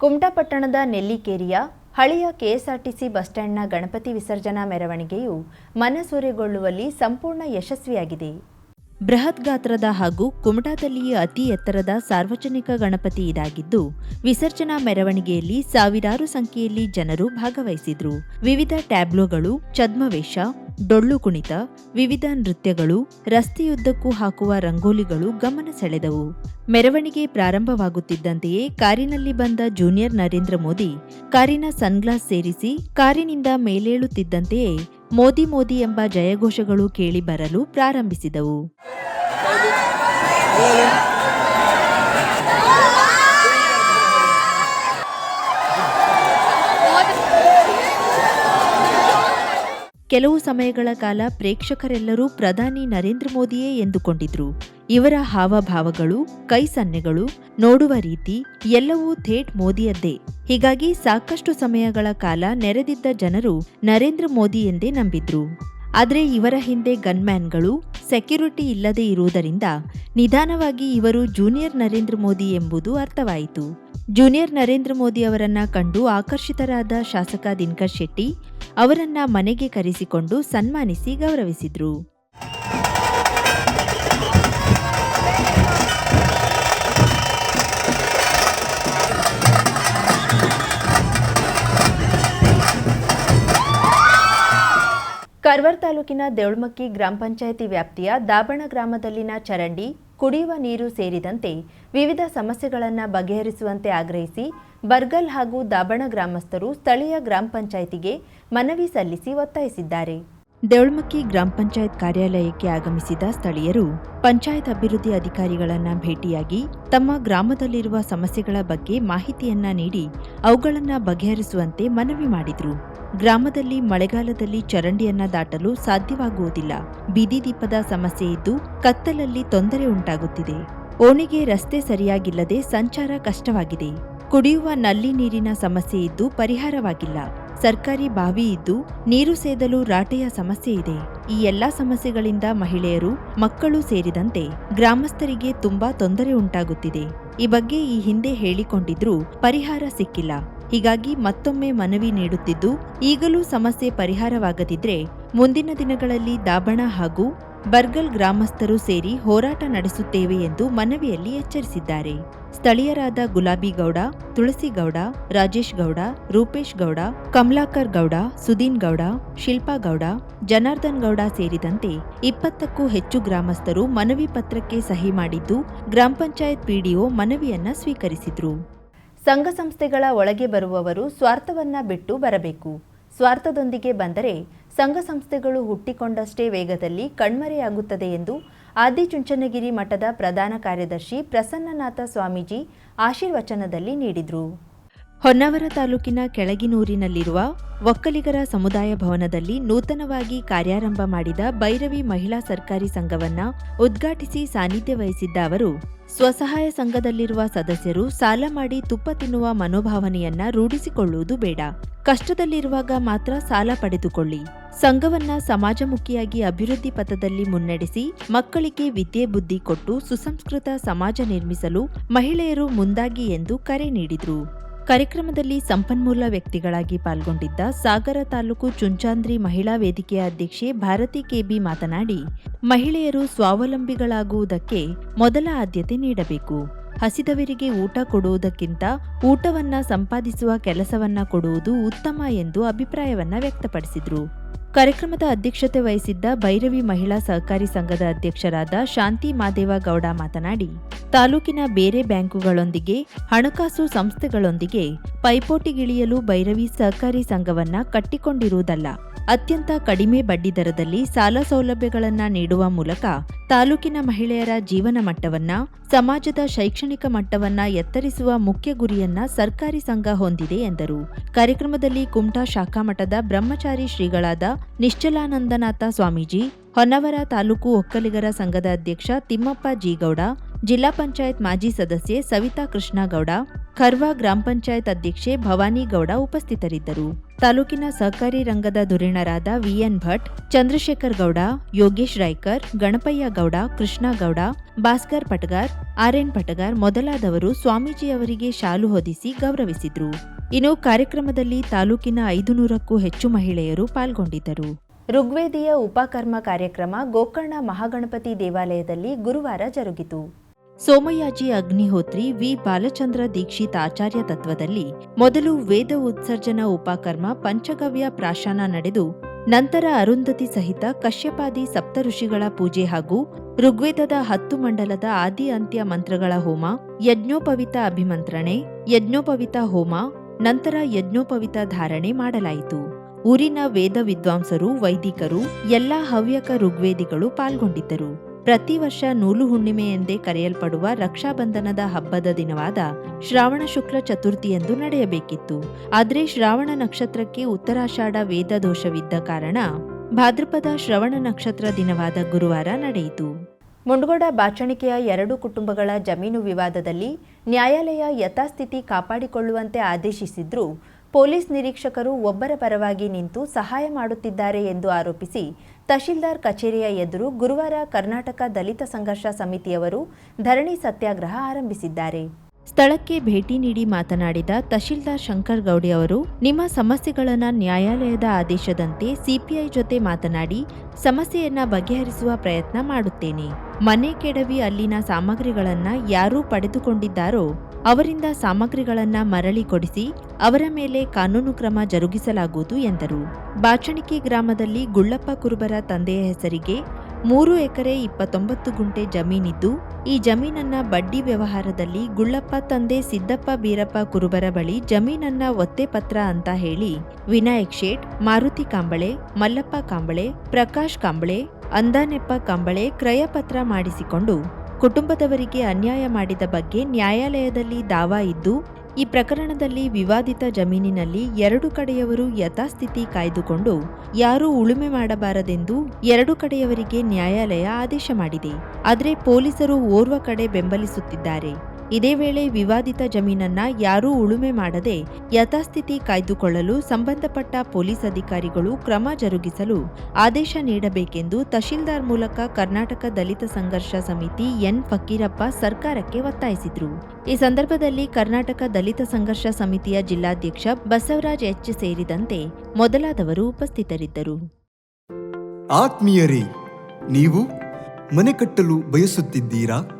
ಕುಮಟಾ ಪಟ್ಟಣದ ನೆಲ್ಲಿಕೇರಿಯ ಹಳೆಯ ಕೆಎಸ್ಆರ್ಟಿಸಿ ಬಸ್ ಸ್ಟ್ಯಾಂಡ್ನ ಗಣಪತಿ ವಿಸರ್ಜನಾ ಮೆರವಣಿಗೆಯು ಮನಸೂರೆಗೊಳ್ಳುವಲ್ಲಿ ಸಂಪೂರ್ಣ ಯಶಸ್ವಿಯಾಗಿದೆ. ಬೃಹತ್ ಗಾತ್ರದ ಹಾಗೂ ಕುಮಟಾದಲ್ಲಿಯೇ ಅತಿ ಎತ್ತರದ ಸಾರ್ವಜನಿಕ ಗಣಪತಿ ಇದಾಗಿದ್ದು, ವಿಸರ್ಜನಾ ಮೆರವಣಿಗೆಯಲ್ಲಿ ಸಾವಿರಾರು ಸಂಖ್ಯೆಯಲ್ಲಿ ಜನರು ಭಾಗವಹಿಸಿದ್ರು. ವಿವಿಧ ಟ್ಯಾಬ್ಲೋಗಳು, ಛದ್ಮವೇಷ, ಡೊಳ್ಳು ಕುಣಿತ, ವಿವಿಧ ನೃತ್ಯಗಳು, ರಸ್ತೆಯುದ್ದಕ್ಕೂ ಹಾಕುವ ರಂಗೋಲಿಗಳು ಗಮನ ಸೆಳೆದವು. ಮೆರವಣಿಗೆ ಪ್ರಾರಂಭವಾಗುತ್ತಿದ್ದಂತೆಯೇ ಕಾರಿನಲ್ಲಿ ಬಂದ ಜೂನಿಯರ್ ನರೇಂದ್ರ ಮೋದಿ, ಕಾರಿನ ಸನ್ಗ್ಲಾಸ್ ಸೇರಿಸಿ ಕಾರಿನಿಂದ ಮೇಲೇಳುತ್ತಿದ್ದಂತೆಯೇ ಮೋದಿ ಮೋದಿ ಎಂಬ ಜಯಘೋಷಗಳು ಕೇಳಿ ಬರಲು ಪ್ರಾರಂಭಿಸಿದವು. ಕೆಲವು ಸಮಯಗಳ ಕಾಲ ಪ್ರೇಕ್ಷಕರೆಲ್ಲರೂ ಪ್ರಧಾನಿ ನರೇಂದ್ರ ಮೋದಿಯೇ ಎಂದುಕೊಂಡಿದ್ರು. ಇವರ ಹಾವಭಾವಗಳು ಕೈ ಸನ್ನೆಗಳು ನೋಡುವ ರೀತಿ ಎಲ್ಲವೂ ಥೇಟ್ ಮೋದಿಯದ್ದೇ. ಹೀಗಾಗಿ ಸಾಕಷ್ಟು ಸಮಯಗಳ ಕಾಲ ನೆರೆದಿದ್ದ ಜನರು ನರೇಂದ್ರ ಮೋದಿ ಎಂದೇ ನಂಬಿದ್ರು. ಆದರೆ ಇವರ ಹಿಂದೆ ಗನ್ಮ್ಯಾನ್ಗಳು ಸೆಕ್ಯುರಿಟಿ ಇಲ್ಲದೆ ಇರುವುದರಿಂದ ನಿಧಾನವಾಗಿ ಇವರು ಜೂನಿಯರ್ ನರೇಂದ್ರ ಮೋದಿ ಎಂಬುದು ಅರ್ಥವಾಯಿತು. ಜೂನಿಯರ್ ನರೇಂದ್ರ ಮೋದಿ ಅವರನ್ನ ಕಂಡು ಆಕರ್ಷಿತರಾದ ಶಾಸಕ ದಿನಕರ್ ಶೆಟ್ಟಿ ಅವರನ್ನ ಮನೆಗೆ ಕರೆಸಿಕೊಂಡು ಸನ್ಮಾನಿಸಿ ಗೌರವಿಸಿದ್ರು. ಕರ್ವರ್ ತಾಲೂಕಿನ ದೇವಳ್ಮಕ್ಕಿ ಗ್ರಾಮ ಪಂಚಾಯಿತಿ ವ್ಯಾಪ್ತಿಯ ದಾಬಣ ಗ್ರಾಮದಲ್ಲಿನ ಚರಂಡಿ, ಕುಡಿಯುವ ನೀರು ಸೇರಿದಂತೆ ವಿವಿಧ ಸಮಸ್ಯೆಗಳನ್ನು ಬಗೆಹರಿಸುವಂತೆ ಆಗ್ರಹಿಸಿ ಬರ್ಗಲ್ ಹಾಗೂ ದಾಬಣ ಗ್ರಾಮಸ್ಥರು ಸ್ಥಳೀಯ ಗ್ರಾಮ ಪಂಚಾಯಿತಿಗೆ ಮನವಿ ಸಲ್ಲಿಸಿ ಒತ್ತಾಯಿಸಿದ್ದಾರೆ. ದೇವಳ್ಮಕ್ಕಿ ಗ್ರಾಮ ಪಂಚಾಯತ್ ಕಾರ್ಯಾಲಯಕ್ಕೆ ಆಗಮಿಸಿದ ಸ್ಥಳೀಯರು ಪಂಚಾಯತ್ ಅಭಿವೃದ್ಧಿ ಅಧಿಕಾರಿಗಳನ್ನ ಭೇಟಿಯಾಗಿ ತಮ್ಮ ಗ್ರಾಮದಲ್ಲಿರುವ ಸಮಸ್ಯೆಗಳ ಬಗ್ಗೆ ಮಾಹಿತಿಯನ್ನ ನೀಡಿ ಅವುಗಳನ್ನು ಬಗೆಹರಿಸುವಂತೆ ಮನವಿ ಮಾಡಿದ್ರು. ಗ್ರಾಮದಲ್ಲಿ ಮಳೆಗಾಲದಲ್ಲಿ ಚರಂಡಿಯನ್ನ ದಾಟಲು ಸಾಧ್ಯವಾಗುವುದಿಲ್ಲ. ಬೀದಿ ದೀಪದ ಸಮಸ್ಯೆ ಇದ್ದು ಕತ್ತಲಲ್ಲಿ ತೊಂದರೆ ಉಂಟಾಗುತ್ತಿದೆ. ಓಣಿಗೆ ರಸ್ತೆ ಸರಿಯಾಗಿಲ್ಲದೆ ಸಂಚಾರ ಕಷ್ಟವಾಗಿದೆ. ಕುಡಿಯುವ ನಲ್ಲಿ ನೀರಿನ ಸಮಸ್ಯೆ ಇದ್ದು ಪರಿಹಾರವಾಗಿಲ್ಲ. ಸರ್ಕಾರಿ ಬಾವಿ ಇದ್ದು ನೀರು ಸೇದಲು ರಾಟೆಯ ಸಮಸ್ಯೆ ಇದೆ. ಈ ಎಲ್ಲಾ ಸಮಸ್ಯೆಗಳಿಂದ ಮಹಿಳೆಯರು, ಮಕ್ಕಳು ಸೇರಿದಂತೆ ಗ್ರಾಮಸ್ಥರಿಗೆ ತುಂಬಾ ತೊಂದರೆ ಉಂಟಾಗುತ್ತಿದೆ. ಈ ಬಗ್ಗೆ ಈ ಹಿಂದೆ ಹೇಳಿಕೊಂಡಿದ್ರೂ ಪರಿಹಾರ ಸಿಕ್ಕಿಲ್ಲ. ಹೀಗಾಗಿ ಮತ್ತೊಮ್ಮೆ ಮನವಿ ನೀಡುತ್ತಿದ್ದು, ಈಗಲೂ ಸಮಸ್ಯೆ ಪರಿಹಾರವಾಗದಿದ್ರೆ ಮುಂದಿನ ದಿನಗಳಲ್ಲಿ ದಾಬಣ ಹಾಗೂ ಬರ್ಗಲ್ ಗ್ರಾಮಸ್ಥರು ಸೇರಿ ಹೋರಾಟ ನಡೆಸುತ್ತೇವೆ ಎಂದು ಮನವಿಯಲ್ಲಿ ಎಚ್ಚರಿಸಿದ್ದಾರೆ. ಸ್ಥಳೀಯರಾದ ಗುಲಾಬಿ ಗೌಡ ತುಳಸಿ ಗೌಡ ರಾಜೇಶ್ ಗೌಡ ರೂಪೇಶ್ ಗೌಡ ಕಮಲಾಕರ್ ಗೌಡ ಸುದೀನ್ ಗೌಡ ಶಿಲ್ಪಾ ಗೌಡ ಜನಾರ್ದನ್ ಗೌಡ ಸೇರಿದಂತೆ ಇಪ್ಪತ್ತಕ್ಕೂ ಹೆಚ್ಚು ಗ್ರಾಮಸ್ಥರು ಮನವಿ ಪತ್ರಕ್ಕೆ ಸಹಿ ಮಾಡಿದ್ದು, ಗ್ರಾಮ ಪಂಚಾಯತ್ ಪಿಡಿಒ ಮನವಿಯನ್ನ ಸ್ವೀಕರಿಸಿದ್ರು. ಸಂಘ ಸಂಸ್ಥೆಗಳ ಒಳಗೆ ಬರುವವರು ಸ್ವಾರ್ಥವನ್ನ ಬಿಟ್ಟು ಬರಬೇಕು. ಸ್ವಾರ್ಥದೊಂದಿಗೆ ಬಂದರೆ ಸಂಘ ಸಂಸ್ಥೆಗಳು ಹುಟ್ಟಿಕೊಂಡಷ್ಟೇ ವೇಗದಲ್ಲಿ ಕಣ್ಮರೆಯಾಗುತ್ತದೆ ಎಂದು ಆದಿಚುಂಚನಗಿರಿ ಮಠದ ಪ್ರಧಾನ ಕಾರ್ಯದರ್ಶಿ ಪ್ರಸನ್ನನಾಥ ಸ್ವಾಮೀಜಿ ಆಶೀರ್ವಚನದಲ್ಲಿ ನೀಡಿದರು. ಹೊನ್ನಾವರ ತಾಲೂಕಿನ ಕೆಳಗಿನೂರಿನಲ್ಲಿರುವ ಒಕ್ಕಲಿಗರ ಸಮುದಾಯ ಭವನದಲ್ಲಿ ನೂತನವಾಗಿ ಕಾರ್ಯಾರಂಭ ಮಾಡಿದ ಭೈರವಿ ಮಹಿಳಾ ಸರ್ಕಾರಿ ಸಂಘವನ್ನ ಉದ್ಘಾಟಿಸಿ ಸಾನ್ನಿಧ್ಯ ವಹಿಸಿದ್ದ ಅವರು ಸ್ವಸಹಾಯ ಸಂಘದಲ್ಲಿರುವ ಸದಸ್ಯರು ಸಾಲ ಮಾಡಿ ತುಪ್ಪ ತಿನ್ನುವ ಮನೋಭಾವನೆಯನ್ನ ರೂಢಿಸಿಕೊಳ್ಳುವುದು ಬೇಡ. ಕಷ್ಟದಲ್ಲಿರುವಾಗ ಮಾತ್ರ ಸಾಲ ಪಡೆದುಕೊಳ್ಳಿ. ಸಂಘವನ್ನ ಸಮಾಜಮುಖಿಯಾಗಿ ಅಭಿವೃದ್ಧಿ ಪಥದಲ್ಲಿ ಮುನ್ನಡೆಸಿ ಮಕ್ಕಳಿಗೆ ವಿದ್ಯೆ ಬುದ್ಧಿ ಕೊಟ್ಟು ಸುಸಂಸ್ಕೃತ ಸಮಾಜ ನಿರ್ಮಿಸಲು ಮಹಿಳೆಯರು ಮುಂದಾಗಿ ಎಂದು ಕರೆ ನೀಡಿದರು. ಕಾರ್ಯಕ್ರಮದಲ್ಲಿ ಸಂಪನ್ಮೂಲ ವ್ಯಕ್ತಿಗಳಾಗಿ ಪಾಲ್ಗೊಂಡಿದ್ದ ಸಾಗರ ತಾಲೂಕು ಚುಂಚಾಂದ್ರಿ ಮಹಿಳಾ ವೇದಿಕೆಯ ಅಧ್ಯಕ್ಷೆ ಭಾರತಿ ಕೆಬಿ ಮಾತನಾಡಿ, ಮಹಿಳೆಯರು ಸ್ವಾವಲಂಬಿಗಳಾಗುವುದಕ್ಕೆ ಮೊದಲ ಆದ್ಯತೆ ನೀಡಬೇಕು. ಹಸಿದವರಿಗೆ ಊಟ ಕೊಡುವುದಕ್ಕಿಂತ ಊಟವನ್ನ ಸಂಪಾದಿಸುವ ಕೆಲಸವನ್ನ ಕೊಡುವುದು ಉತ್ತಮ ಎಂದು ಅಭಿಪ್ರಾಯವನ್ನ ವ್ಯಕ್ತಪಡಿಸಿದ್ರು. ಕಾರ್ಯಕ್ರಮದ ಅಧ್ಯಕ್ಷತೆ ವಹಿಸಿದ್ದ ಭೈರವಿ ಮಹಿಳಾ ಸಹಕಾರಿ ಸಂಘದ ಅಧ್ಯಕ್ಷರಾದ ಶಾಂತಿ ಮಾದೇವ ಗೌಡ ಮಾತನಾಡಿ, ತಾಲೂಕಿನ ಬೇರೆ ಬ್ಯಾಂಕುಗಳೊಂದಿಗೆ ಹಣಕಾಸು ಸಂಸ್ಥೆಗಳೊಂದಿಗೆ ಪೈಪೋಟಿಗಿಳಿಯಲು ಭೈರವಿ ಸಹಕಾರಿ ಸಂಘವನ್ನ ಕಟ್ಟಿಕೊಂಡಿರುವುದಲ್ಲ. ಅತ್ಯಂತ ಕಡಿಮೆ ಬಡ್ಡಿ ದರದಲ್ಲಿ ಸಾಲ ಸೌಲಭ್ಯಗಳನ್ನು ನೀಡುವ ಮೂಲಕ ತಾಲೂಕಿನ ಮಹಿಳೆಯರ ಜೀವನ ಮಟ್ಟವನ್ನ, ಸಮಾಜದ ಶೈಕ್ಷಣಿಕ ಮಟ್ಟವನ್ನ ಎತ್ತರಿಸುವ ಮುಖ್ಯ ಗುರಿಯನ್ನ ಸರ್ಕಾರಿ ಸಂಘ ಹೊಂದಿದೆ ಎಂದರು. ಕಾರ್ಯಕ್ರಮದಲ್ಲಿ ಕುಮಟಾ ಶಾಖಾ ಮಠದ ಬ್ರಹ್ಮಚಾರಿ ಶ್ರೀಗಳಾದ ನಿಶ್ಚಲಾನಂದನಾಥ ಸ್ವಾಮೀಜಿ, ಹೊನ್ನವರ ತಾಲೂಕು ಒಕ್ಕಲಿಗರ ಸಂಘದ ಅಧ್ಯಕ್ಷ ತಿಮ್ಮಪ್ಪ ಜಿಗೌಡ, ಜಿಲ್ಲಾ ಪಂಚಾಯತ್ ಮಾಜಿ ಸದಸ್ಯೆ ಸವಿತಾ ಕೃಷ್ಣಗೌಡ, ಖರ್ವಾ ಗ್ರಾಮ ಪಂಚಾಯತ್ ಅಧ್ಯಕ್ಷೆ ಭವಾನಿ ಗೌಡ ಉಪಸ್ಥಿತರಿದ್ದರು. ತಾಲೂಕಿನ ಸಹಕಾರಿ ರಂಗದ ಧುರೀಣರಾದ ವಿಎನ್ ಭಟ್, ಚಂದ್ರಶೇಖರ್ ಗೌಡ, ಯೋಗೇಶ್ ರಾಯ್ಕರ್, ಗಣಪಯ್ಯ ಗೌಡ, ಕೃಷ್ಣಗೌಡ, ಭಾಸ್ಕರ್ ಪಟಗಾರ್ ಆರ್ಎನ್ ಪಟಗಾರ್ ಮೊದಲಾದವರು ಸ್ವಾಮೀಜಿಯವರಿಗೆ ಶಾಲು ಹೊದಿಸಿ ಗೌರವಿಸಿದ್ರು. ಇನ್ನು ಕಾರ್ಯಕ್ರಮದಲ್ಲಿ ತಾಲೂಕಿನ ಐದು ನೂರಕ್ಕೂ ಹೆಚ್ಚು ಮಹಿಳೆಯರು ಪಾಲ್ಗೊಂಡಿದ್ದರು. ಋಗ್ವೇದಿಯ ಉಪಕರ್ಮ ಕಾರ್ಯಕ್ರಮ ಗೋಕರ್ಣ ಮಹಾಗಣಪತಿ ದೇವಾಲಯದಲ್ಲಿ ಗುರುವಾರ ಜರುಗಿತು. ಸೋಮಯಾಜಿ ಅಗ್ನಿಹೋತ್ರಿ ವಿ. ಬಾಲಚಂದ್ರ ದೀಕ್ಷಿತ್ ಆಚಾರ್ಯ ತತ್ವದಲ್ಲಿ ಮೊದಲು ವೇದ ಉತ್ಸರ್ಜನಾ ಉಪಕರ್ಮ ಪಂಚಗವ್ಯ ಪ್ರಾಶನ ನಡೆದು ನಂತರ ಅರುಂಧತಿ ಸಹಿತ ಕಶ್ಯಪಾದಿ ಸಪ್ತಋಷಿಗಳ ಪೂಜೆ ಹಾಗೂ ಋಗ್ವೇದದ ಹತ್ತು ಮಂಡಲದ ಆದಿ ಅಂತ್ಯ ಮಂತ್ರಗಳ ಹೋಮ, ಯಜ್ಞೋಪವಿತ ಅಭಿಮಂತ್ರಣೆ, ಯಜ್ಞೋಪವಿತ ಹೋಮ ನಂತರ ಯಜ್ಞೋಪವಿತ ಧಾರಣೆ ಮಾಡಲಾಯಿತು. ಊರಿನ ವೇದ ವಿದ್ವಾಂಸರು, ವೈದಿಕರು, ಎಲ್ಲ ಹವ್ಯಕ ಋಗ್ವೇದಿಗಳು ಪಾಲ್ಗೊಂಡಿದ್ದರು. ಪ್ರತಿ ವರ್ಷ ನೂಲು ಹುಣ್ಣಿಮೆ ಎಂದೇ ಕರೆಯಲ್ಪಡುವ ರಕ್ಷಾಬಂಧನದ ಹಬ್ಬದ ದಿನವಾದ ಶ್ರಾವಣ ಶುಕ್ಲ ಚತುರ್ಥಿಯಂದು ನಡೆಯಬೇಕಿತ್ತು. ಆದರೆ ಶ್ರಾವಣ ನಕ್ಷತ್ರಕ್ಕೆ ಉತ್ತರಾಷಾಢ ವೇದ ದೋಷವಿದ್ದ ಕಾರಣ ಭಾದ್ರಪದ ಶ್ರವಣ ನಕ್ಷತ್ರ ದಿನವಾದ ಗುರುವಾರ ನಡೆಯಿತು. ಮುಂಡಗೋಡ ಬಾಚಣಿಕೆಯ ಎರಡು ಕುಟುಂಬಗಳ ಜಮೀನು ವಿವಾದದಲ್ಲಿ ನ್ಯಾಯಾಲಯ ಯಥಾಸ್ಥಿತಿ ಕಾಪಾಡಿಕೊಳ್ಳುವಂತೆ ಆದೇಶಿಸಿದ್ರೂ ಪೊಲೀಸ್ ನಿರೀಕ್ಷಕರು ಒಬ್ಬರ ಪರವಾಗಿ ನಿಂತು ಸಹಾಯ ಮಾಡುತ್ತಿದ್ದಾರೆ ಎಂದು ಆರೋಪಿಸಿ ತಹಶೀಲ್ದಾರ್ ಕಚೇರಿಯ ಎದುರು ಗುರುವಾರ ಕರ್ನಾಟಕ ದಲಿತ ಸಂಘರ್ಷ ಸಮಿತಿಯವರು ಧರಣಿ ಸತ್ಯಾಗ್ರಹ ಆರಂಭಿಸಿದ್ದಾರೆ. ಸ್ಥಳಕ್ಕೆ ಭೇಟಿ ನೀಡಿ ಮಾತನಾಡಿದ ತಹಶೀಲ್ದಾರ್ ಶಂಕರ್ ಗೌಡಿ ಅವರು, ನಿಮ್ಮ ಸಮಸ್ಯೆಗಳನ್ನು ನ್ಯಾಯಾಲಯದ ಆದೇಶದಂತೆ ಸಿಪಿಐ ಜೊತೆ ಮಾತನಾಡಿ ಸಮಸ್ಯೆಯನ್ನ ಬಗೆಹರಿಸುವ ಪ್ರಯತ್ನ ಮಾಡುತ್ತೇನೆ. ಮನೆ ಕೆಡವಿ ಅಲ್ಲಿನ ಸಾಮಗ್ರಿಗಳನ್ನ ಯಾರು ಪಡೆದುಕೊಂಡಿದ್ದಾರೋ, ಅವರಿಂದ ಸಾಮಗ್ರಿಗಳನ್ನ ಮರಳಿ ಕೊಡಿಸಿ ಅವರ ಮೇಲೆ ಕಾನೂನು ಕ್ರಮ ಜರುಗಿಸಲಾಗುವುದು ಎಂದರು. ಬಾಚಣಿಕೆ ಗ್ರಾಮದಲ್ಲಿ ಗುಳ್ಳಪ್ಪ ಕುರುಬರ ತಂದೆಯ ಹೆಸರಿಗೆ ಮೂರು ಎಕರೆ ಇಪ್ಪತ್ತೊಂಬತ್ತು ಗುಂಟೆ ಜಮೀನಿದ್ದು, ಈ ಜಮೀನನ್ನ ಬಡ್ಡಿ ವ್ಯವಹಾರದಲ್ಲಿ ಗುಳ್ಳಪ್ಪ ತಂದೆ ಸಿದ್ದಪ್ಪ ಬೀರಪ್ಪ ಕುರುಬರ ಬಳಿ ಜಮೀನನ್ನ ಒತ್ತೆ ಪತ್ರ ಅಂತ ಹೇಳಿ ವಿನಾಯಕ್ ಶೇಟ್, ಮಾರುತಿ ಕಾಂಬಳೆ, ಮಲ್ಲಪ್ಪ ಕಾಂಬಳೆ, ಪ್ರಕಾಶ್ ಕಾಂಬಳೆ, ಅಂದಾನೆಪ್ಪ ಕಾಂಬಳೆ ಕ್ರಯಪತ್ರ ಮಾಡಿಸಿಕೊಂಡು ಕುಟುಂಬದವರಿಗೆ ಅನ್ಯಾಯ ಮಾಡಿದ ಬಗ್ಗೆ ನ್ಯಾಯಾಲಯದಲ್ಲಿ ದಾವಾ ಇದ್ದು ಈ ಪ್ರಕರಣದಲ್ಲಿ ವಿವಾದಿತ ಜಮೀನಿನಲ್ಲಿ ಎರಡು ಕಡೆಯವರು ಯಥಾಸ್ಥಿತಿ ಕಾಯ್ದುಕೊಂಡು ಯಾರೂ ಉಳುಮೆ ಮಾಡಬಾರದೆಂದು ಎರಡು ಕಡೆಯವರಿಗೆ ನ್ಯಾಯಾಲಯ ಆದೇಶ ಮಾಡಿದೆ. ಆದರೆ ಪೊಲೀಸರು ಓರ್ವ ಕಡೆ ಬೆಂಬಲಿಸುತ್ತಿದ್ದಾರೆ. ಇದೇ ವೇಳೆ ವಿವಾದಿತ ಜಮೀನನ್ನ ಯಾರೂ ಉಳುಮೆ ಮಾಡದೆ ಯಥಾಸ್ಥಿತಿ ಕಾಯ್ದುಕೊಳ್ಳಲು ಸಂಬಂಧಪಟ್ಟ ಪೊಲೀಸ್ ಅಧಿಕಾರಿಗಳು ಕ್ರಮ ಜರುಗಿಸಲು ಆದೇಶ ನೀಡಬೇಕೆಂದು ತಹಶೀಲ್ದಾರ್ ಮೂಲಕ ಕರ್ನಾಟಕ ದಲಿತ ಸಂಘರ್ಷ ಸಮಿತಿ ಎನ್ ಫಕೀರಪ್ಪ ಸರ್ಕಾರಕ್ಕೆ ಒತ್ತಾಯಿಸಿದ್ರು. ಈ ಸಂದರ್ಭದಲ್ಲಿ ಕರ್ನಾಟಕ ದಲಿತ ಸಂಘರ್ಷ ಸಮಿತಿಯ ಜಿಲ್ಲಾಧ್ಯಕ್ಷ ಬಸವರಾಜ್ ಎಚ್ ಸೇರಿದಂತೆ ಮೊದಲಾದವರು ಉಪಸ್ಥಿತರಿದ್ದರು. ಆತ್ಮೀಯರೇ, ನೀವು ಮನೆ ಕಟ್ಟಲು ಬಯಸುತ್ತಿದ್ದೀರಾ?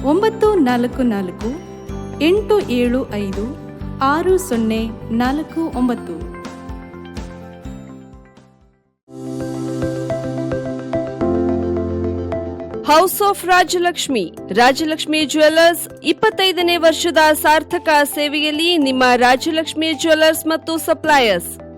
ಒಂಬತ್ತು ನಾಲ್ಕು ನಾಲ್ಕು ಎಂಟು ಏಳು ಐದು ಆರು ಸೊನ್ನೆ ನಾಲ್ಕು ಒಂಬತ್ತು. House of Rajalakshmi Rajalakshmi jewellers, ಇಪ್ಪತ್ತೈದನೇ ವರ್ಷದ ಸಾರ್ಥಕ ಸೇವೆಯಲ್ಲಿ ನಿಮ್ಮ ರಾಜಲಕ್ಷ್ಮಿ ಜ್ಯುವೆಲ್ಲರ್ಸ್ ಮತ್ತು suppliers.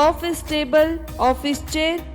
Office table office chair